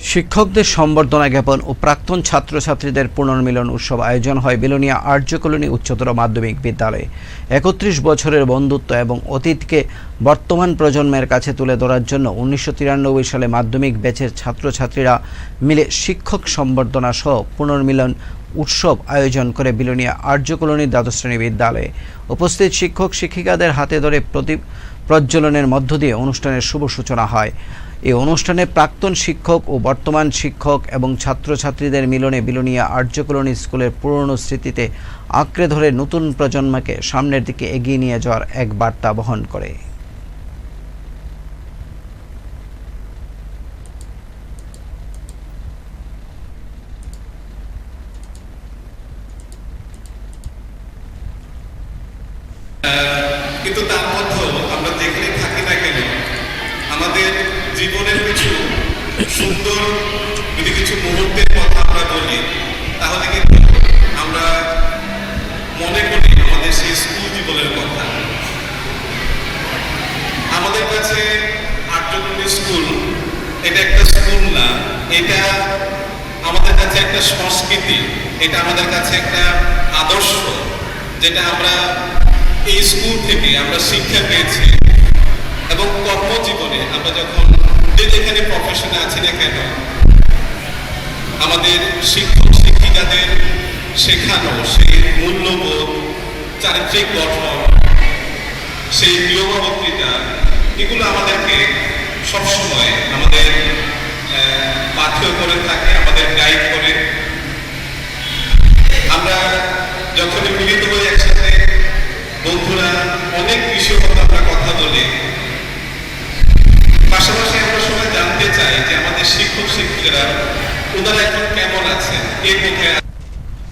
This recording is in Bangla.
শিক্ষকদের সম্বর্ধনা জ্ঞাপন ও প্রাক্তন ছাত্রছাত্রীদের পুনর্মিলন উৎসব আয়োজন হয় বিলোনিয়া আর্য কলোনি উচ্চতর মাধ্যমিক বিদ্যালয়ে। একত্রিশ বছরের বন্ধুত্ব এবং অতীতকে বর্তমান প্রজন্মের কাছে তুলে ধরার জন্য উনিশশো তিরানব্বই সালে মাধ্যমিক ব্যাচের ছাত্রছাত্রীরা মিলে শিক্ষক সম্বর্ধনা সহ পুনর্মিলন উৎসব আয়োজন করে বিলোনিয়া আর্য কলোনির দ্বাদশ শ্রেণি বিদ্যালয়ে। উপস্থিত শিক্ষক শিক্ষিকাদের হাতে ধরে প্রতি প্রজ্বলনের মধ্য দিয়ে অনুষ্ঠানের শুভ সূচনা হয়। এই অনুষ্ঠানে প্রাক্তন শিক্ষক ও বর্তমান শিক্ষক এবং ছাত্রছাত্রীদের মিলনে বিলোনিয়া আর্য কলোনি স্কুলের পুরনো স্মৃতিতে আঁকড়ে ধরে নতুন প্রজন্মকে সামনের দিকে এগিয়ে নিয়ে যাওয়ার এক বার্তা বহন করে। কিন্তু তার মধ্যেও আমরা যেখানে থাকি না কেন, আমাদের জীবনের কিছু সুন্দর যদি কিছু মুহূর্তের কথা আমরা বলি, তাহলে কিন্তু আমরা মনে করি আমাদের সেই স্কুল জীবনের কথা। আমাদের কাছে আর্যকন্যা স্কুল, এটা একটা স্কুল না, এটা আমাদের কাছে একটা সংস্কৃতি, এটা আমাদের কাছে একটা আদর্শ, যেটা আমরা এই স্কুল থেকে আমরা শিক্ষা পেয়েছি এবং কর্মজীবনে আমরা যখন যেখানে প্রফেশনে আছি না কেন, আমাদের শিক্ষক শিক্ষিকাদের শেখানো সেই মূল্যবোধ, চারিত্রিক গঠন, সেই নিয়মাবর্তিতা এগুলো আমাদেরকে সবসময় আমাদের পাঠ্য করে থাকে, আমাদের গাইড করে। আমরা যখন মিলিত হই আমাদের শিক্ষক শিক্ষিকারা ওনারা এখন কেমন আছেন? কে কোথায়